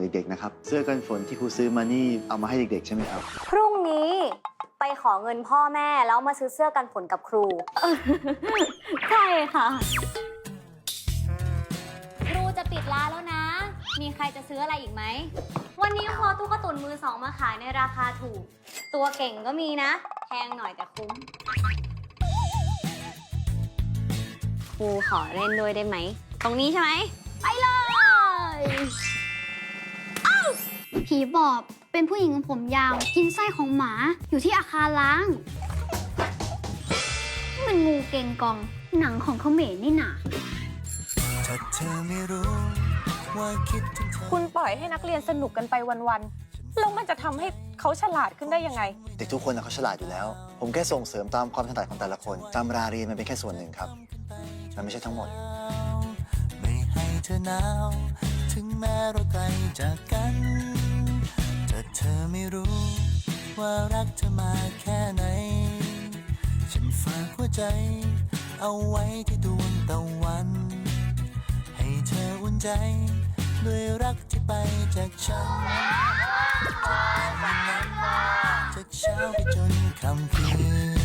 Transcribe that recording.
งเด็กๆนะครับ เสื้อกันฝนที่ครูซื้อมานี่เอามาให้เด็กๆ ใช่ไหมครับ พรุ่งนี้ไปขอเงินพ่อแม่แล้วมาซื้อเสื้อกันฝนกับครู ใช่ค่ะ ครูจะปิดร้านแล้วนะ มีใครจะซื้ออะไรอีกไหม วันนี้คอตู้การ์ตุนมือสองมาขายในราคาถูก ตัวเก่งก็มีนะ แพงหน่อยแต่คุ้ม ครูขอเล่นด้วยได้ไหม ตรงนี้ใช่ไหม ไปเลย ผีบอบเป็นผู้หญิงผมยาว กินไส้ของหมาอยู่ที่อาคารล้าง มันงูเก่งกอง หนังของเขมรนี่หนาถ้าเธอไม่รู้ว่าคิดถึงเธอคุณปล่อยให้นักเรียนสนุกกันไปวันๆแล้วมันจะทำให้เขาฉลาดขึ้นได้ยังไง เด็กทุกคนนะเขาฉลาดอยู่แล้ว ผมแค่ส่งเสริมตามความถนัดของแต่ละคนตำราเรียนมันเป็นแค่ส่วนหนึ่งครับ มันไม่ใช่ทั้งหมด ไม่ให้เธอหนาว ถึงแม้เราไกลจากกันแต่เธอไม่รู้ ว่ารักเธอมาแค่ไหน ฉันฝากหัวใจ เอาไว้ที่ดวงตะวัน ให้เธออุ่นใจ ด้วยรักที่ไปจากฉันจากเช้าไปจนค่ำคืน